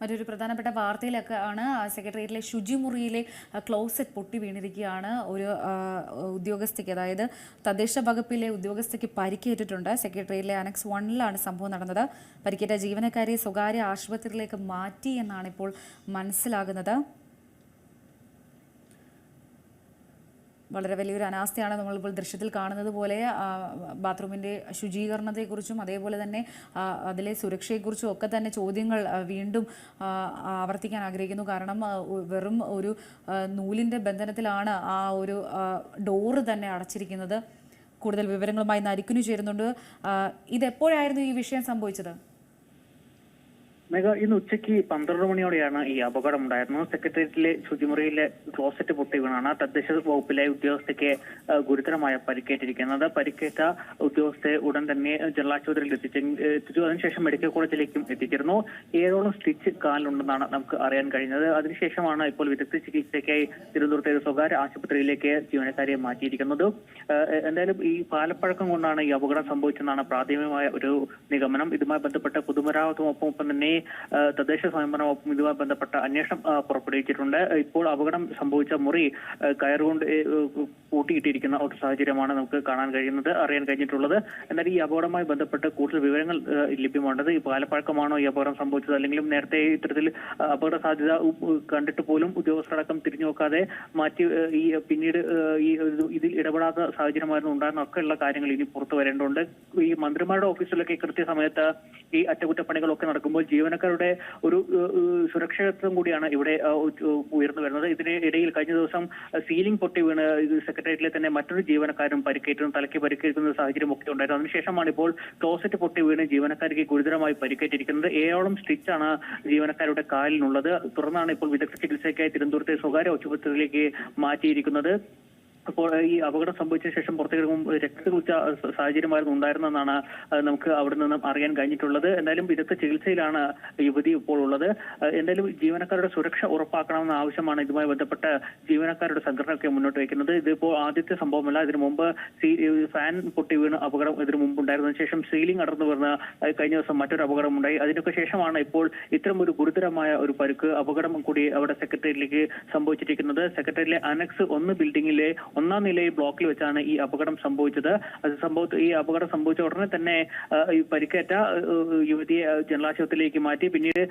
മറ്റൊരു പ്രധാനപ്പെട്ട വാർത്തയിലൊക്കെ ആണ് സെക്രട്ടേറിയറ്റിലെ ശുചിമുറിയിലെ ക്ലോസറ്റ് പൊട്ടി വീണിരിക്കുകയാണ് ഒരു ഉദ്യോഗസ്ഥയ്ക്ക്. അതായത് തദ്ദേശ വകുപ്പിലെ ഉദ്യോഗസ്ഥയ്ക്ക് പരിക്കേറ്റിട്ടുണ്ട്. സെക്രട്ടേറിയറ്റിലെ അനക്സ് വണ്ണിലാണ് സംഭവം നടന്നത്. പരിക്കേറ്റ ജീവനക്കാരെ സ്വകാര്യ ആശുപത്രിയിലേക്ക് മാറ്റി എന്നാണ് ഇപ്പോൾ മനസ്സിലാകുന്നത്. വളരെ വലിയൊരു അനാസ്ഥയാണ് നമ്മളിപ്പോൾ ദൃശ്യത്തിൽ കാണുന്നത് പോലെ ബാത്റൂമിന്റെ ശുചീകരണത്തെക്കുറിച്ചും അതേപോലെ തന്നെ അതിലെ സുരക്ഷയെക്കുറിച്ചും ഒക്കെ തന്നെ ചോദ്യങ്ങൾ വീണ്ടും ആവർത്തിക്കാൻ ആഗ്രഹിക്കുന്നു. കാരണം വെറും ഒരു നൂലിന്റെ ബന്ധനത്തിലാണ് ആ ഒരു ഡോറ് തന്നെ അടച്ചിരിക്കുന്നത്. കൂടുതൽ വിവരങ്ങളുമായി നരിക്കുനു ചേരുന്നുണ്ട്. ഇതെപ്പോഴായിരുന്നു ഈ വിഷയം സംഭവിച്ചത്? മേഘ ഇന്ന് ഉച്ചയ്ക്ക് പന്ത്രണ്ട് മണിയോടെയാണ് ഈ അപകടം ഉണ്ടായിരുന്നത് സെക്രട്ടേറിയറ്റിലെ ശുചിമുറിയിലെ ക്ലോസറ്റ് പൊട്ടി വീണാണ് തദ്ദേശ വകുപ്പിലെ ഉദ്യോഗസ്ഥയ്ക്ക് ഗുരുതരമായ പരിക്കേറ്റിരിക്കുന്നത്. പരിക്കേറ്റ ഉദ്യോഗസ്ഥയെ ഉടൻ തന്നെ ജനറൽ ആശുപത്രിയിൽ എത്തിച്ചു അതിനുശേഷം മെഡിക്കൽ കോളേജിലേക്കും എത്തിച്ചിരുന്നു. ഏഴോളം സ്റ്റിച്ച് കാലിലുണ്ടെന്നാണ് നമുക്ക് അറിയാൻ കഴിഞ്ഞത്. അതിനുശേഷമാണ് ഇപ്പോൾ വിദഗ്ധ ചികിത്സയ്ക്കായി തിരുവനന്തപുരത്തെ സ്വകാര്യ ആശുപത്രിയിലേക്ക് ജീവനക്കാരെ മാറ്റിയിരിക്കുന്നത്. എന്തായാലും ഈ പാലപ്പഴക്കം കൊണ്ടാണ് ഈ അപകടം സംഭവിച്ചെന്നാണ് പ്രാഥമികമായ ഒരു നിഗമനം. ഇതുമായി ബന്ധപ്പെട്ട പൊതുമരാമത്തും ഒപ്പം തന്നെ തദ്ദേശ സ്വയംഭരണ വകുപ്പും ഇതുമായി ബന്ധപ്പെട്ട അന്വേഷണം പുറപ്പെടുവിച്ചിട്ടുണ്ട്. ഇപ്പോൾ അപകടം സംഭവിച്ച മുറി കയറുകൊണ്ട് കൂട്ടിയിട്ടിരിക്കുന്ന ഒരു സാഹചര്യമാണ് നമുക്ക് കാണാൻ കഴിയുന്നത് അറിയാൻ കഴിഞ്ഞിട്ടുള്ളത്. എന്നാൽ ഈ അപകടവുമായി ബന്ധപ്പെട്ട് കൂടുതൽ വിവരങ്ങൾ ലഭ്യമാണ്ടത് ഈ പാലപ്പഴക്കമാണോ ഈ അപകടം സംഭവിച്ചത് അല്ലെങ്കിൽ നേരത്തെ ഇത്തരത്തിൽ അപകട സാധ്യത കണ്ടിട്ട് പോലും ഉദ്യോഗസ്ഥരടക്കം തിരിഞ്ഞു നോക്കാതെ മാറ്റി ഈ പിന്നീട് ഈ ഇതിൽ ഇടപെടാത്ത സാഹചര്യമായിരുന്നു ഉണ്ടായിരുന്ന ഒക്കെയുള്ള കാര്യങ്ങൾ ഇനി പുറത്തു വരേണ്ടതുണ്ട്. ഈ മന്ത്രിമാരുടെ ഓഫീസിലൊക്കെ കൃത്യസമയത്ത് ഈ അറ്റകുറ്റപ്പണികളൊക്കെ നടക്കുമ്പോൾ ജീവനക്കാരുടെ ഒരു സുരക്ഷിതത്വം കൂടിയാണ് ഇവിടെ ഉയർന്നു വരുന്നത്. ഇതിന് ഇടയിൽ കഴിഞ്ഞ ദിവസം സീലിംഗ് പൊട്ടി വീണ് സെക്രട്ടേറിയറ്റിലെ തന്നെ മറ്റൊരു ജീവനക്കാരും പരിക്കേറ്റും തലയ്ക്ക് പരിക്കേൽക്കുന്ന സാഹചര്യം ഒക്കെ ഉണ്ടായിരുന്നു. അതിനുശേഷമാണ് ഇപ്പോൾ ക്ലോസറ്റ് പൊട്ടി വീണ് ജീവനക്കാർക്ക് ഗുരുതരമായി പരിക്കേറ്റിരിക്കുന്നത്. ഏഴോളം സ്റ്റിച്ചാണ് ജീവനക്കാരുടെ കാലിനുള്ളത് തുടർന്നാണ് ഇപ്പോൾ വിദഗ്ധ ചികിത്സയ്ക്കായി തിരുവനന്തപുരത്തെ സ്വകാര്യ ആശുപത്രിയിലേക്ക് മാറ്റിയിരിക്കുന്നത്. അപ്പോൾ ഈ അപകടം സംഭവിച്ച ശേഷം പുറത്തേക്ക് രക്തകുച്ച സാഹചര്യമായിരുന്നു ഉണ്ടായിരുന്നെന്നാണ് നമുക്ക് അവിടെ നിന്നും അറിയാൻ കഴിഞ്ഞിട്ടുള്ളത്. എന്തായാലും വിദഗ്ധ ചികിത്സയിലാണ് യുവതി ഇപ്പോൾ ഉള്ളത്. എന്തായാലും ജീവനക്കാരുടെ സുരക്ഷ ഉറപ്പാക്കണമെന്ന ആവശ്യമാണ് ഇതുമായി ബന്ധപ്പെട്ട ജീവനക്കാരുടെ സംഘടനയൊക്കെ മുന്നോട്ട് വയ്ക്കുന്നത്. ഇതിപ്പോൾ ആദ്യത്തെ സംഭവമല്ല ഇതിനു മുമ്പ് ഫാൻ പൊട്ടി വീണ് അപകടം ഇതിനു മുമ്പ് ഉണ്ടായിരുന്നതിന് ശേഷം സീലിംഗ് അടർന്നു വീണ് കഴിഞ്ഞ ദിവസം മറ്റൊരു അപകടം ഉണ്ടായി അതിനൊക്കെ ശേഷമാണ് ഇപ്പോൾ ഇത്തരം ഒരു ഗുരുതരമായ ഒരു പരുക്ക് അപകടം കൂടി അവിടെ സെക്രട്ടേറിയറ്റിലേക്ക് സംഭവിച്ചിരിക്കുന്നത്. സെക്രട്ടേറിയറ്റിലെ അനക്സ് ഒന്ന് ബിൽഡിംഗിലെ ഒന്നാം നിലയിൽ ബ്ലോക്കിൽ വെച്ചാണ് ഈ അപകടം സംഭവിച്ചത്. അത് സംഭവ ഈ അപകടം സംഭവിച്ച ഉടനെ തന്നെ പരിക്കേറ്റ യുവതിയെ ജനറൽ ആശുപത്രിയിലേക്ക് മാറ്റി. പിന്നീട്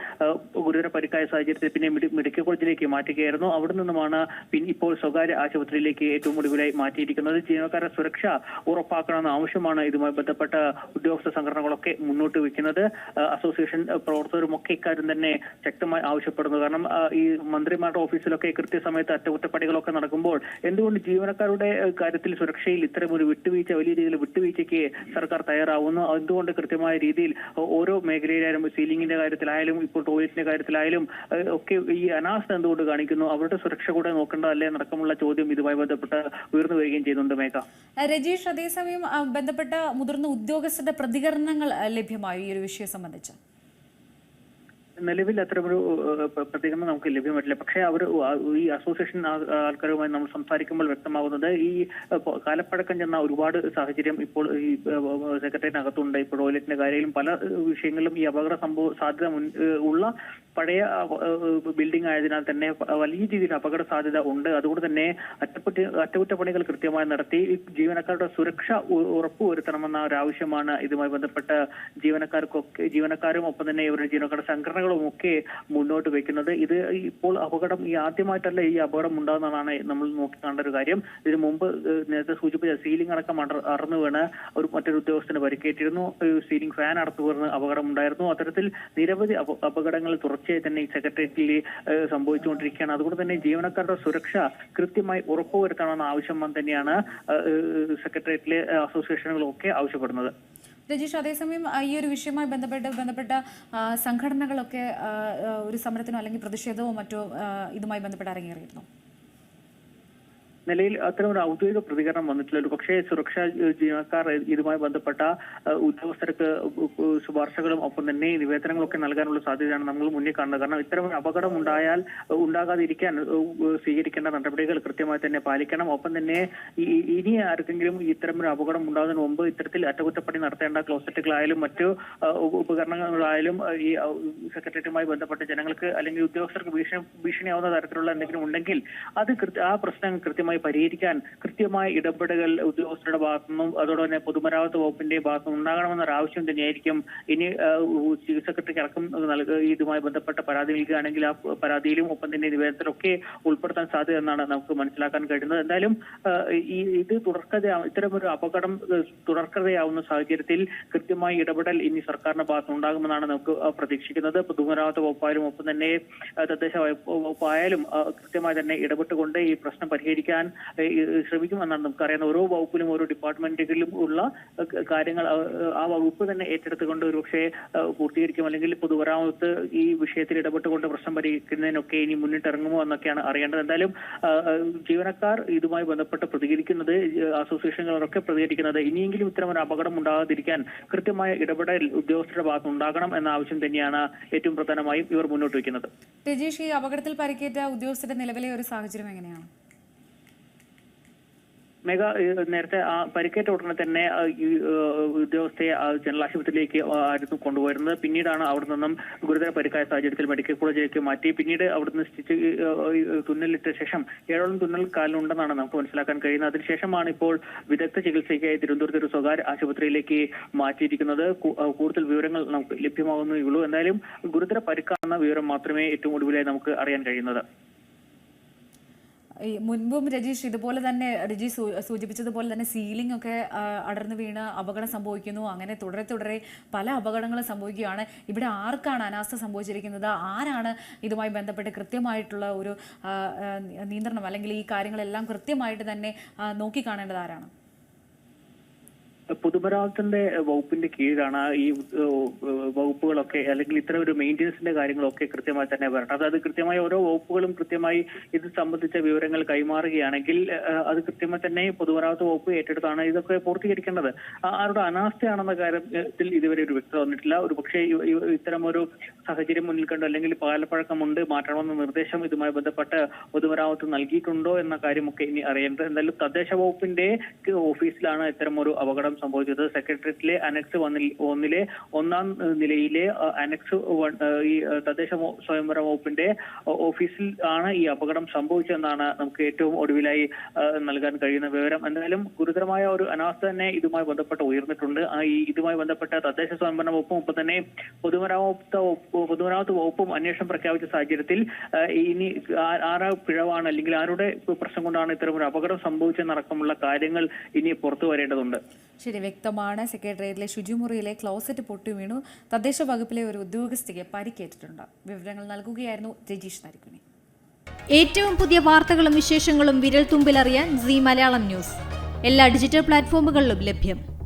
ഗുരുതര പരിക്കായ സാഹചര്യത്തിൽ പിന്നെ മെഡി- മെഡിക്കൽ കോളേജിലേക്ക് മാറ്റുകയായിരുന്നു. അവിടെ നിന്നുമാണ് ഇപ്പോൾ സ്വകാര്യ ആശുപത്രിയിലേക്ക് ഏറ്റവും ഒടുവിലായി മാറ്റിയിരിക്കുന്നത്. ജീവനക്കാരുടെ സുരക്ഷ ഉറപ്പാക്കണമെന്ന ആവശ്യമാണ് ഇതുമായി ബന്ധപ്പെട്ട ഉദ്യോഗസ്ഥ സംഘടനകളൊക്കെ മുന്നോട്ട് വയ്ക്കുന്നത്. അസോസിയേഷൻ പ്രവർത്തകരുമൊക്കെ ഇക്കാര്യം തന്നെ ശക്തമായി ആവശ്യപ്പെടുന്നു. കാരണം ഈ മന്ത്രിമാരുടെ ഓഫീസിലൊക്കെ കൃത്യസമയത്ത് അറ്റകുറ്റപ്പണികളൊക്കെ നടക്കുമ്പോൾ എന്തുകൊണ്ട് ജീവനക്കാരുടെ ഏഹ്, കാര്യത്തിൽ സുരക്ഷയിൽ ഇത്തരം ഒരു വിട്ടുവീഴ്ച വലിയ രീതിയിൽ വിട്ടുവീഴ്ചയ്ക്ക് സർക്കാർ തയ്യാറാവുന്നു. എന്തുകൊണ്ട് കൃത്യമായ രീതിയിൽ ഓരോ മേഖലയിലായാലും സീലിംഗിന്റെ കാര്യത്തിലായാലും ഇപ്പോൾ ടോയ്ലറ്റിന്റെ കാര്യത്തിലായാലും ഒക്കെ ഈ അനാസ്ഥ എന്തുകൊണ്ട് കാണിക്കുന്നു? അവരുടെ സുരക്ഷ കൂടെ നോക്കേണ്ടതല്ലേ നടക്കമുള്ള ചോദ്യം ഇതുമായി ബന്ധപ്പെട്ട് ഉയർന്നു വരികയും ചെയ്യുന്നുണ്ട് മേഘ. രജീഷ് അതേസമയം ബന്ധപ്പെട്ട മുതിർന്ന ഉദ്യോഗസ്ഥരുടെ പ്രതികരണങ്ങൾ ലഭ്യമായി ഈ ഒരു വിഷയം സംബന്ധിച്ച്. നിലവിൽ ഒരു പ്രതികരണം നമുക്ക് ലഭ്യമായിട്ടില്ല. പക്ഷേ അവർ ഈ അസോസിയേഷൻ ആൾക്കാരുമായി നമ്മൾ സംസാരിക്കുമ്പോൾ വ്യക്തമാകുന്നത് ഈ കാലപ്പഴക്കം ചെന്ന ഒരുപാട് സാഹചര്യം ഇപ്പോൾ ഈ സെക്രട്ടറിനകത്തുണ്ട്. ഇപ്പോൾ ടോയ്ലറ്റിന്റെ കാര്യത്തിലും പല വിഷയങ്ങളിലും ഈ അപകട സംഭവ സാധ്യത ഉള്ള പഴയ ബിൽഡിംഗ് ആയതിനാൽ തന്നെ വലിയ രീതിയിൽ അപകട സാധ്യത ഉണ്ട്. അതുകൊണ്ട് തന്നെ അറ്റകുറ്റ അറ്റകുറ്റപ്പണികൾ കൃത്യമായി നടത്തി ജീവനക്കാരുടെ സുരക്ഷ ഉറപ്പുവരുത്തണമെന്ന ഒരു ആവശ്യമാണ്. ഇതുമായി ബന്ധപ്പെട്ട ജീവനക്കാർക്കൊക്കെ ജീവനക്കാരും ഒപ്പം തന്നെ ഇവരുടെ ജീവനക്കാരുടെ സംഘടനകളും ഒക്കെ മുന്നോട്ട് വെക്കുന്നത്. ഇത് ഇപ്പോൾ അപകടം ഈ ആദ്യമായിട്ടല്ല ഈ അപകടം ഉണ്ടാകുന്നതാണ് നമ്മൾ നോക്കി കാണേണ്ട ഒരു കാര്യം. ഇതിനു മുമ്പ് നേരത്തെ സൂചിപ്പിച്ച സീലിംഗ് അടക്കം അടർന്നു വീണ് ഒരു മറ്റൊരു ഉദ്യോഗസ്ഥന് പരിക്കേറ്റിരുന്നു സീലിംഗ് ഫാൻ അടുത്ത് വീണ് അപകടം ഉണ്ടായിരുന്നു. അത്തരത്തിൽ നിരവധി അപകടങ്ങൾ തുടർച്ചയായി തന്നെ ഈ സെക്രട്ടേറിയറ്റിൽ സംഭവിച്ചുകൊണ്ടിരിക്കുകയാണ്. അതുകൊണ്ട് തന്നെ ജീവനക്കാരുടെ സുരക്ഷ കൃത്യമായി ഉറപ്പുവരുത്തണമെന്ന ആവശ്യം തന്നെയാണ് സെക്രട്ടേറിയറ്റിലെ അസോസിയേഷനുകളൊക്കെ ആവശ്യപ്പെടുന്നത്. രജീഷ് അതേസമയം ഈ ഒരു വിഷയവുമായി ബന്ധപ്പെട്ട് ബന്ധപ്പെട്ട സംഘടനകളൊക്കെ ഒരു സമരത്തിനോ അല്ലെങ്കിൽ പ്രതിഷേധമോ മറ്റോ ഇതുമായി ബന്ധപ്പെട്ട് അരങ്ങേറിയിരുന്നു. നിലയിൽ അത്തരം ഒരു ഔദ്യോഗിക പ്രതികരണം വന്നിട്ടില്ല. ഒരു പക്ഷേ സുരക്ഷാ ജീവനക്കാർ ഇതുമായി ബന്ധപ്പെട്ട ഉദ്യോഗസ്ഥർക്ക് ശുപാർശകളും ഒപ്പം തന്നെ നിവേദനങ്ങളൊക്കെ നൽകാനുള്ള സാധ്യതയാണ് നമ്മൾ മുന്നിൽ കാണുന്നത്. കാരണം ഇത്തരം ഒരു അപകടം ഉണ്ടായാൽ ഉണ്ടാകാതിരിക്കാൻ സ്വീകരിക്കേണ്ട നടപടികൾ കൃത്യമായി തന്നെ പാലിക്കണം. ഒപ്പം തന്നെ ഇനി ആർക്കെങ്കിലും ഇത്തരം ഒരു അപകടം ഉണ്ടാകുന്നതിന് മുമ്പ് ഇത്തരത്തിൽ അറ്റകുറ്റപ്പണി നടത്തേണ്ട ക്ലോസറ്റുകളായാലും മറ്റു ഉപകരണങ്ങളായാലും ഈ സെക്രട്ടേറിയറ്റുമായി ബന്ധപ്പെട്ട ജനങ്ങൾക്ക് അല്ലെങ്കിൽ ഉദ്യോഗസ്ഥർക്ക് ഭീഷണി ഭീഷണിയാവുന്ന തരത്തിലുള്ള എന്തെങ്കിലും ഉണ്ടെങ്കിൽ അത് ആ പ്രശ്നം കൃത്യമായി പരിഹരിക്കാൻ കൃത്യമായ ഇടപെടലുകൾ ഉദ്യോഗസ്ഥരുടെ ഭാഗത്തു നിന്നും അതോടെ തന്നെ പൊതുമരാമത്ത് വകുപ്പിന്റെ ഭാഗത്തുനിന്നും ഉണ്ടാകണമെന്നൊരു ആവശ്യം തന്നെയായിരിക്കും. ഇനി ചീഫ് സെക്രട്ടറിക്ക് അടക്കം നൽകുക ഇതുമായി ബന്ധപ്പെട്ട പരാതി നൽകുകയാണെങ്കിൽ ആ പരാതിയിലും ഒപ്പം തന്നെ നിവേദനത്തിലൊക്കെ ഉൾപ്പെടുത്താൻ സാധ്യത എന്നാണ് നമുക്ക് മനസ്സിലാക്കാൻ കഴിയുന്നത്. എന്തായാലും ഈ ഇത് തുടർക്കഥ ഇത്തരം ഒരു അപകടം തുടർക്കഥയാവുന്ന സാഹചര്യത്തിൽ കൃത്യമായ ഇടപെടൽ ഇനി സർക്കാരിന്റെ ഭാഗത്ത് ഉണ്ടാകുമെന്നാണ് നമുക്ക് പ്രതീക്ഷിക്കുന്നത്. പൊതുമരാമത്ത് വകുപ്പായാലും ഒപ്പം തന്നെ തദ്ദേശ വകുപ്പായാലും കൃത്യമായി തന്നെ ഇടപെട്ടുകൊണ്ട് ഈ പ്രശ്നം പരിഹരിക്കാൻ ഏഹ്, ശ്രമിക്കുമെന്നാണ് നമുക്കറിയാവുന്ന ഓരോ വകുപ്പിലും ഓരോ ഡിപ്പാർട്ട്മെന്റുകളിലും ഉള്ള കാര്യങ്ങൾ ആ വകുപ്പ് തന്നെ ഏറ്റെടുത്തുകൊണ്ട് ഒരുപക്ഷെ പൂർത്തീകരിക്കും. അല്ലെങ്കിൽ പൊതുമരാമത്ത് ഈ വിഷയത്തിൽ ഇടപെട്ടുകൊണ്ട് പ്രശ്നം പരിഹരിക്കുന്നതിനൊക്കെ ഇനി മുന്നിട്ടിറങ്ങുമോ എന്നൊക്കെയാണ് അറിയേണ്ടത്. എന്തായാലും ജീവനക്കാർ ഇതുമായി ബന്ധപ്പെട്ട് പ്രതികരിക്കുന്നത് അസോസിയേഷനുകളൊക്കെ പ്രതികരിക്കുന്നത്. ഇനിയെങ്കിലും ഇത്തരം ഒരു അപകടം ഉണ്ടാകാതിരിക്കാൻ കൃത്യമായ ഇടപെടൽ ഉദ്യോഗസ്ഥരുടെ ഭാഗത്ത് ഉണ്ടാകണം എന്ന ആവശ്യം തന്നെയാണ് ഏറ്റവും പ്രധാനമായും ഇവർ മുന്നോട്ട് വയ്ക്കുന്നത്. രജീഷ് ഈ അപകടത്തിൽ പരിക്കേറ്റ ഉദ്യോഗസ്ഥരുടെ നിലവിലെ ഒരു സാഹചര്യം എങ്ങനെയാണ്? മെഗ നേരത്തെ ആ പരിക്കേറ്റ ഉടനെ തന്നെ ഈ ഉദ്യോഗസ്ഥയെ ജനറൽ ആശുപത്രിയിലേക്ക് ആയിരുന്നു കൊണ്ടുപോയിരുന്നത്. പിന്നീടാണ് അവിടെ നിന്നും ഗുരുതര പരിക്കായ സാഹചര്യത്തിൽ മെഡിക്കൽ കോളേജിലേക്ക് മാറ്റി. പിന്നീട് അവിടുന്ന് സ്റ്റിച്ച് തുന്നലിട്ട ശേഷം ഏഴോളം തുന്നൽ കാലിലുണ്ടെന്നാണ് നമുക്ക് മനസ്സിലാക്കാൻ കഴിയുന്നത്. അതിനുശേഷമാണ് ഇപ്പോൾ വിദഗ്ധ ചികിത്സയ്ക്കായി തിരുവനന്തപുരത്ത് ഒരു സ്വകാര്യ ആശുപത്രിയിലേക്ക് മാറ്റിയിരിക്കുന്നത്. കൂടുതൽ വിവരങ്ങൾ നമുക്ക് ലഭ്യമാകുന്നേ ഉള്ളൂ എന്തായാലും ഗുരുതര പരിക്കാണെന്ന വിവരം മാത്രമേ ഏറ്റവും ഒടുവിലായി നമുക്ക് അറിയാൻ കഴിയുന്നത്. ഈ മുൻപും രജീഷ് ഇതുപോലെ തന്നെ രജീഷ് സൂചിപ്പിച്ചതുപോലെ തന്നെ സീലിംഗ് ഒക്കെ അടർന്നു വീണ് അപകടം സംഭവിക്കുന്നു. അങ്ങനെ തുടരെ തുടരെ പല അപകടങ്ങളും സംഭവിക്കുകയാണ്. ഇവിടെ ആർക്കാണ് അനാസ്ഥ സംഭവിച്ചിരിക്കുന്നത്? ആരാണ് ഇതുമായി ബന്ധപ്പെട്ട് കൃത്യമായിട്ടുള്ള ഒരു നിയന്ത്രണം അല്ലെങ്കിൽ ഈ കാര്യങ്ങളെല്ലാം കൃത്യമായിട്ട് തന്നെ നോക്കിക്കാണേണ്ടത് ആരാണ്? പൊതുമരാമത്തിന്റെ വകുപ്പിന്റെ കീഴിലാണ് ഈ വകുപ്പുകളൊക്കെ അല്ലെങ്കിൽ ഇത്തരം ഒരു മെയിന്റെനൻസിന്റെ കാര്യങ്ങളൊക്കെ കൃത്യമായി തന്നെ വരണം. അതായത് കൃത്യമായി ഓരോ വകുപ്പുകളും കൃത്യമായി ഇത് സംബന്ധിച്ച വിവരങ്ങൾ കൈമാറുകയാണെങ്കിൽ അത് കൃത്യമായി തന്നെ പൊതുമരാമത്ത് വകുപ്പ് ഏറ്റെടുത്താണ് ഇതൊക്കെ പൂർത്തീകരിക്കേണ്ടത്. ആരുടെ അനാസ്ഥയാണെന്ന കാര്യത്തിൽ ഇതുവരെ ഒരു വ്യക്തത വന്നിട്ടില്ല. ഒരു പക്ഷേ ഇത്തരം ഒരു സാഹചര്യം മുന്നിൽ കണ്ടോ അല്ലെങ്കിൽ പാലപ്പഴക്കമുണ്ട് മാറ്റണമെന്ന നിർദ്ദേശം ഇതുമായി ബന്ധപ്പെട്ട് പൊതുമരാമത്ത് നൽകിയിട്ടുണ്ടോ എന്ന കാര്യമൊക്കെ ഇനി അറിയേണ്ടത്. എന്തായാലും തദ്ദേശ വകുപ്പിന്റെ ഓഫീസിലാണ് ഇത്തരം ഒരു അപകടം സംഭവിച്ചത് സെക്രട്ടേറിയറ്റിലെ അനക്സ് ഒന്നിലെ ഒന്നാം നിലയിലെ അനക്സ് ഈ തദ്ദേശ സ്വയംഭരണ വകുപ്പിന്റെ ഓഫീസിൽ ആണ് ഈ അപകടം സംഭവിച്ചതെന്നാണ് നമുക്ക് ഏറ്റവും ഒടുവിലായി നൽകാൻ കഴിയുന്ന വിവരം. എന്തായാലും ഗുരുതരമായ ഒരു അനാസ്ഥ തന്നെ ഇതുമായി ബന്ധപ്പെട്ട് ഉയർന്നിട്ടുണ്ട്. ഈ ഇതുമായി ബന്ധപ്പെട്ട തദ്ദേശ സ്വയംഭരണ വകുപ്പും ഒപ്പം തന്നെ പൊതുമരാമത്ത് പൊതുമരാമത്ത് വകുപ്പും അന്വേഷണം പ്രഖ്യാപിച്ച സാഹചര്യത്തിൽ ഇനി ആരാ പിഴവാണ് അല്ലെങ്കിൽ ആരുടെ പ്രശ്നം കൊണ്ടാണ് ഇത്തരം ഒരു അപകടം സംഭവിച്ചെന്നടക്കമുള്ള കാര്യങ്ങൾ ഇനി പുറത്തു വരേണ്ടതുണ്ട്. ശരി വ്യക്തമാണ്. സെക്രട്ടേറിയറ്റിലെ ശുചിമുറിയിലെ ക്ലോസറ്റ് പൊട്ടി വീണു. തദ്ദേശ വകുപ്പിലെ ഒരു ഉദ്യോഗസ്ഥയ്ക്ക് പരിക്കേറ്റിട്ടുണ്ട്. വിവരങ്ങൾ നൽകുകയായിരുന്നു രജീഷ് നരിക്കുണി ഏറ്റവും പുതിയ വാർത്തകളും വിശേഷങ്ങളും വിരൽ തുമ്പിലറിയാൻ സി മലയാളം ന്യൂസ്. എല്ലാ ഡിജിറ്റൽ പ്ലാറ്റ്ഫോമുകളിലും ലഭ്യം.